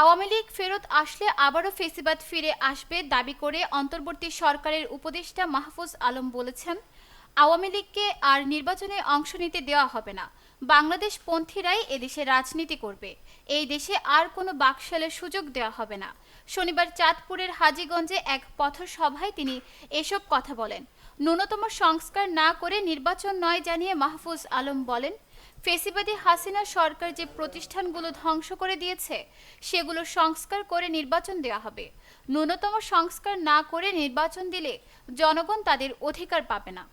আওয়ামী লীগ ফেরত আসলে আবারও ফেসিবাদ ফিরে আসবে দাবি করে অন্তর্বর্তী সরকারের উপদেষ্টা মাহফুজ আলম বলেছেন, আওয়ামী লীগকে আর নির্বাচনে অংশ নিতে দেওয়া হবে না। বাংলাদেশ পন্থীরাই এদেশে রাজনীতি করবে। এই দেশে আর কোনো বাকশালের সুযোগ দেওয়া হবে না। শনিবার চাঁদপুরের হাজীগঞ্জে এক পথসভায় তিনি এসব কথা বলেন। ন্যূনতম সংস্কার না করে নির্বাচন নয় জানিয়ে মাহফুজ আলম বলেন, ফেসিবাদী হাসিনা সরকার যে প্রতিষ্ঠানগুলো ধ্বংস করে দিয়েছে, সেগুলো সংস্কার করে নির্বাচন দেওয়া হবে। ন্যূনতম সংস্কার না করে নির্বাচন দিলে জনগণ তাদের অধিকার পাবে না।